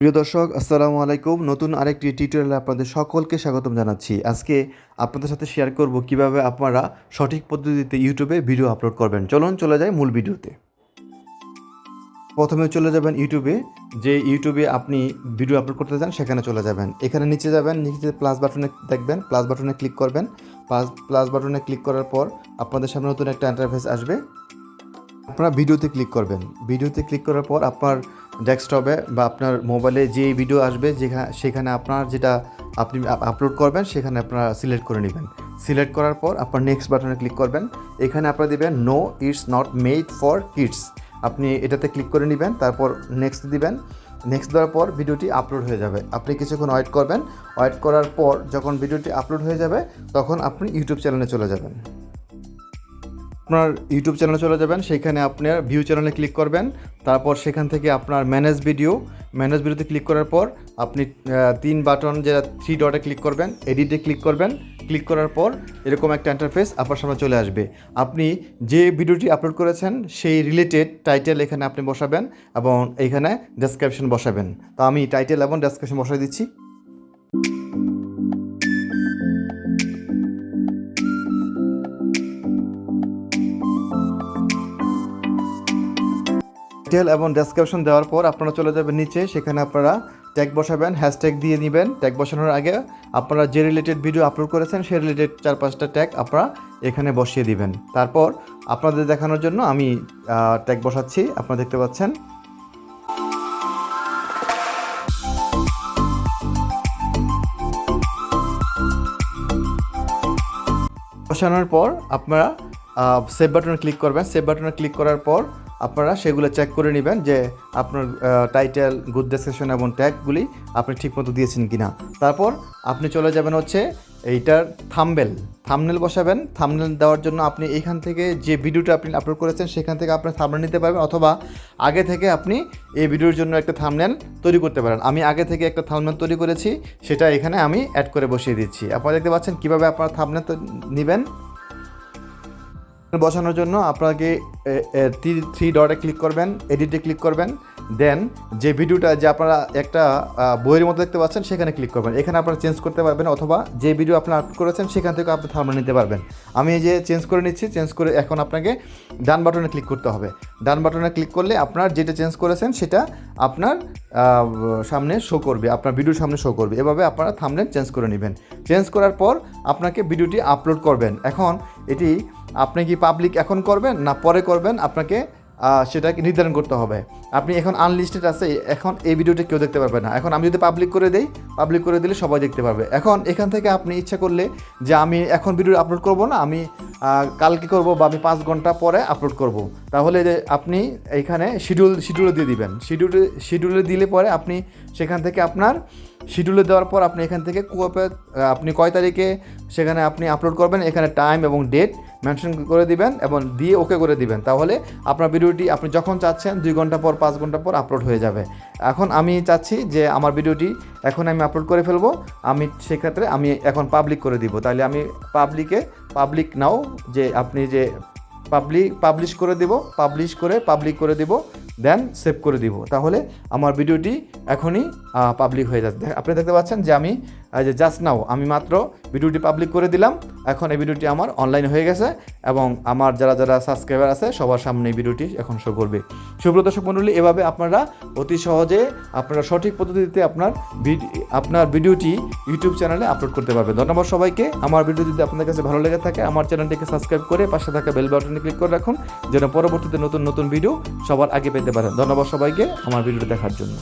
প্রিয় দর্শক, আসসালামু আলাইকুম। নতুন আরেকটি টিউটোরিয়ালে আপনাদের সকলকে স্বাগতম জানাচ্ছি। আজকে আপনাদের সাথে শেয়ার করব কীভাবে আপনারা সঠিক পদ্ধতিতে ইউটিউবে ভিডিও আপলোড করবেন। চলুন, চলে যাই মূল ভিডিওতে প্রথমে চলে যাবেন ইউটিউবে যে ইউটিউবে আপনি ভিডিও আপলোড করতে চান, সেখানে চলে যাবেন। এখানে নিচে যাবেন, নিচে প্লাস বাটনে দেখবেন প্লাস বাটনে ক্লিক করবেন। প্লাস প্লাস বাটনে ক্লিক করার পর আপনাদের সামনে নতুন একটা ইন্টারফেস আসবে। আপনারা ভিডিওতে ক্লিক করবেন। ভিডিওতে ক্লিক করার পর আপনার ডেস্কটপে বা আপনার মোবাইলে যে ভিডিও আসবে যেখানে সেখানে আপনার যেটা আপনি আপলোড করবেন, সেখানে আপনারা সিলেক্ট করে নেবেন। সিলেক্ট করার পর আপনার নেক্সট বাটনে ক্লিক করবেন। এখানে আপনারা দিবেন no it's not made for kids আপনি এটাতে ক্লিক করে নেবেন, তারপর নেক্সট দিবেন। নেক্সট দেওয়ার পর ভিডিওটি আপলোড হয়ে যাবে। আপনি কিছুক্ষণ ওয়েট করবেন। ওয়েট করার পর যখন ভিডিওটি আপলোড হয়ে যাবে, তখন আপনি ইউটিউব চ্যানেলে চলে যাবেন। আপনার ইউটিউব চ্যানেলে চলে যাবেন, সেখানে আপনার ভিউ চ্যানেলে ক্লিক করবেন। তারপর সেখান থেকে আপনার ম্যানেজ ভিডিও ম্যানেজ ভিডিওতে ক্লিক করার পর আপনি তিন বাটন যে থ্রি ডটে ক্লিক করবেন এডিটে ক্লিক করবেন। ক্লিক করার পর এরকম একটা ইন্টারফেস আপনার সামনে চলে আসবে। আপনি যে ভিডিওটি আপলোড করেছেন, সেই রিলেটেড টাইটেল এখানে আপনি বসাবেন এবং এইখানে ডেসক্রিপশন বসাবেন। তো আমি টাইটেল এবং ডেসক্রিপশন বসাই দিচ্ছি। ডিটেল এবং ডেসক্রিপশন দেওয়ার পর আপনারা চলে যাবেন নিচে, সেখানে আপনারা ট্যাগ বসাবেন হ্যাশট্যাগ দিয়ে নেবেন ট্যাগ বসানোর আগে আপনারা যে রিলেটেড ভিডিও আপলোড করেছেন, সেই রিলেটেড চার পাঁচটা ট্যাগ আপনারা এখানে বসিয়ে দিবেন। তারপর আপনাদের দেখানোর জন্য আমি ট্যাগ বসাচ্ছি। আপনারা দেখতে পাচ্ছেন। বসানোর পর আপনারা সেভ বাটনে ক্লিক করবেন। সেভ বাটনে ক্লিক করার পর আপনারা সেগুলো চেক করে নেবেন যে আপনার টাইটেল গুড ডেসক্রিপশন এবং ট্যাগগুলি আপনি ঠিকমতো দিয়েছেন কি না তারপর আপনি চলে যাবেন হচ্ছে এইটার থামবেল থামনেল বসাবেন। থামনেল দেওয়ার জন্য আপনি এইখান থেকে যে ভিডিওটা আপনি আপলোড করেছেন, সেখান থেকে আপনি থামনেল নিতে পারবেন অথবা আগে থেকে আপনি এই ভিডিওর জন্য একটা থামনেল তৈরি করতে পারেন। আমি আগে থেকে একটা থামনেল তৈরি করেছি, সেটা এখানে আমি অ্যাড করে বসিয়ে দিচ্ছি। আপনারা দেখতে পাচ্ছেন কীভাবে আপনারা থামনেল নেবেন। বসানোর জন্য আপনাকে থ্রি ডটে ক্লিক করবেন এডিটে ক্লিক করবেন দেন যে ভিডিওটা যে আপনারা একটা বইয়ের মতো দেখতে পাচ্ছেন, সেখানে ক্লিক করবেন। এখানে আপনারা চেঞ্জ করতে পারবেন, অথবা যে ভিডিও আপনি আপলোড করেছেন, সেখান থেকে আপনি থামনে নিতে পারবেন। আমি এই যে চেঞ্জ করে নিচ্ছি চেঞ্জ করে এখন আপনাকে ডান বাটনে ক্লিক করতে হবে। ডান বাটনে ক্লিক করলে আপনার যেটা চেঞ্জ করেছেন, সেটা আপনার সামনে শো করবে, আপনার ভিডিওর সামনে শো করবে। এভাবে আপনারা থামলে চেঞ্জ করে নেবেন। চেঞ্জ করার পর আপনাকে ভিডিওটি আপলোড করবেন। এখন এটি আপনি কি পাবলিক এখন করবেন না পরে করবেন? আপনাকে সেটাকে নির্ধারণ করতে হবে। আপনি এখন আনলিস্টেড আছে, এখন এই ভিডিওটি কেউ দেখতে পারবে না। এখন আমি যদি পাবলিক করে দেই পাবলিক করে দিলে সবাই দেখতে পারবে। এখন এখান থেকে আপনি ইচ্ছা করলে যে আমি এখন ভিডিও আপলোড করব না, আমি কালকে করব বা আমি পাঁচ ঘণ্টা পরে আপলোড করব। তাহলে আপনি এইখানে শিডিউল শিডিউলে দিয়ে দিবেন। শিডিউলে শিডিউলে দিলে পরে আপনি সেখান থেকে আপনার শিডিউলে দেওয়ার পর আপনি এখান থেকে কোপে আপনি কয় তারিখে সেখানে আপনি আপলোড করবেন, এখানে টাইম এবং ডেট মেনশন করে দিবেন এবং দিয়ে ওকে করে দিবেন। তাহলে আপনার ভিডিওটি আপনি যখন চাচ্ছেন, দুই ঘণ্টা পর, পাঁচ ঘণ্টা পর আপলোড হয়ে যাবে। এখন আমি চাচ্ছি যে আমার ভিডিওটি এখন আমি আপলোড করে ফেলব। আমি সেক্ষেত্রে আমি এখন পাবলিক করে দিব। তাহলে আমি পাবলিকে পাবলিক নাও যে আপনি যে পাবলিক পাবলিশ করে দেব পাবলিশ করে পাবলিক করে দেব দেন সেভ করে দিব। তাহলে আমার ভিডিওটি এখনই পাবলিক হয়ে যাচ্ছে। আপনি দেখতে পাচ্ছেন যে আমি যে জাস্ট নাও আমি মাত্র ভিডিওটি পাবলিক করে দিলাম, এখন এই ভিডিওটি আমার অনলাইন হয়ে গেছে এবং আমার যারা যারা সাবস্ক্রাইবার আছে, সবার সামনে এই ভিডিওটি এখন শো করবে। সুব্রত দর্শক মণ্ডলী এভাবে আপনারা অতি সহজে আপনারা সঠিক পদ্ধতিতে আপনার আপনার ভিডিওটি ইউটিউব চ্যানেলে আপলোড করতে পারবেন। ধন্যবাদ সবাইকে। আমার ভিডিও যদি আপনাদের কাছে ভালো লেগে থাকে, আমার চ্যানেলটিকে সাবস্ক্রাইব করে পাশে থাকা বেল বাটনে ক্লিক করে রাখুন, যেন পরবর্তীতে নতুন নতুন ভিডিও সবার আগে পেতে পারেন। ধন্যবাদ সবাইকে আমার ভিডিওটি দেখার জন্য।